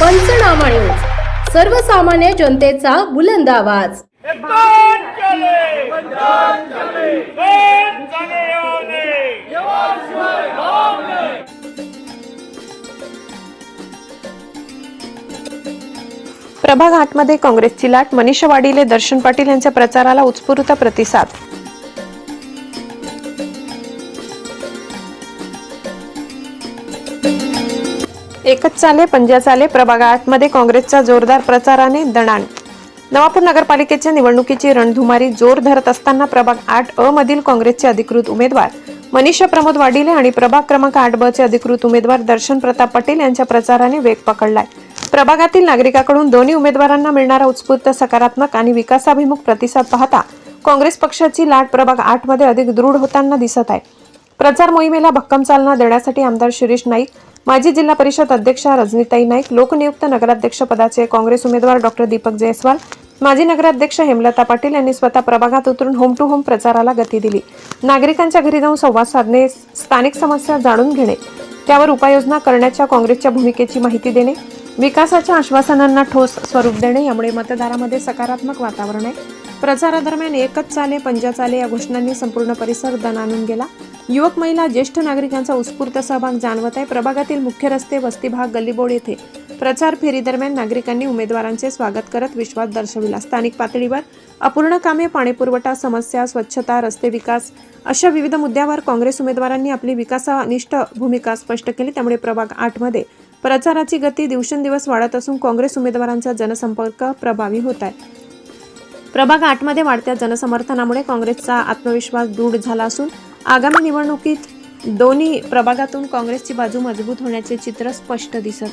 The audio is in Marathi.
पंचनामा न्यूज. सर्वसामान्य जनतेचा बुलंद आवाज. प्रभाग आठमध्ये काँग्रेसची लाट. मनीषा वाडिले दर्शन पाटील यांच्या प्रचाराला उत्स्फूर्त प्रतिसाद. एकच चाले पंजा चाले प्रभाग आठमध्ये काँग्रेसच्या जोरदार प्रचाराने दणाण. नवापूर नगरपालिकेच्या निवडणुकीची रणधुमारी जोर धरत असताना प्रभाग आठ अ मधील काँग्रेसचे अधिकृत उमेदवार मनीषा प्रमोद वाडिले आणि प्रभाग क्रमांक आठ ब चे अधिकृत उमेदवार दर्शन प्रताप पटेल यांच्या प्रचाराने वेग पकडलाय. प्रभागातील नागरिकांकडून दोन्ही उमेदवारांना मिळणारा उत्स्फूर्त सकारात्मक आणि विकासाभिमुख प्रतिसाद पाहता काँग्रेस पक्षाची लाट प्रभाग आठमध्ये अधिक दृढ होताना दिसत आहे. प्रचार मोहिमेला भक्कम चालना देण्यासाठी आमदार शिरीष नाईक माजी जिल्हा परिषद अध्यक्षा रजनीताई नाईक लोकनियुक्त नगराध्यक्ष पदाचे काँग्रेस उमेदवार डॉक्टर दीपक जयस्वाल माजी नगराध्यक्ष हेमलता पाटील यांनी स्वतः प्रभागात उतरून होम टू होम प्रचाराला गती दिली. नागरिकांच्या घरी जाऊन संवाद साधणे स्थानिक समस्या जाणून घेणे त्यावर उपाययोजना करण्याच्या काँग्रेसच्या भूमिकेची माहिती देणे विकासाच्या आश्वासनांना ठोस स्वरूप देणे यामुळे मतदारामध्ये सकारात्मक वातावरण आहे. प्रचारादरम्यान एकच चाले पंजा चाले या घोषणांनी संपूर्ण परिसर दणानून गेला. युवक महिला ज्येष्ठ नागरिकांचा उत्स्फूर्त सहभाग जाणवत आहे. प्रभागातील मुख्य रस्ते वस्ती भाग गल्लीबोळ येथे प्रचार फेरीदरम्यान नागरिकांनी उमेदवारांचे स्वागत करत विश्वास दर्शविला. स्थानिक पातळीवर अपूर्ण कामे पाणीपुरवठा समस्या स्वच्छता रस्ते विकास अशा विविध मुद्द्यावर काँग्रेस उमेदवारांनी आपली विकासानिष्ठ भूमिका स्पष्ट केली. त्यामुळे प्रभाग आठमध्ये प्रचाराची गती दिवसेंदिवस वाढत असून काँग्रेस उमेदवारांचा जनसंपर्क प्रभावी होत आहे. प्रभाग आठमध्ये वाढत्या जनसमर्थनामुळे काँग्रेसचा आत्मविश्वास दृढ झाला असून आगामी निवडणुकीत दोन्ही प्रभागातून काँग्रेसची बाजू मजबूत होण्याचे चित्र स्पष्ट दिसत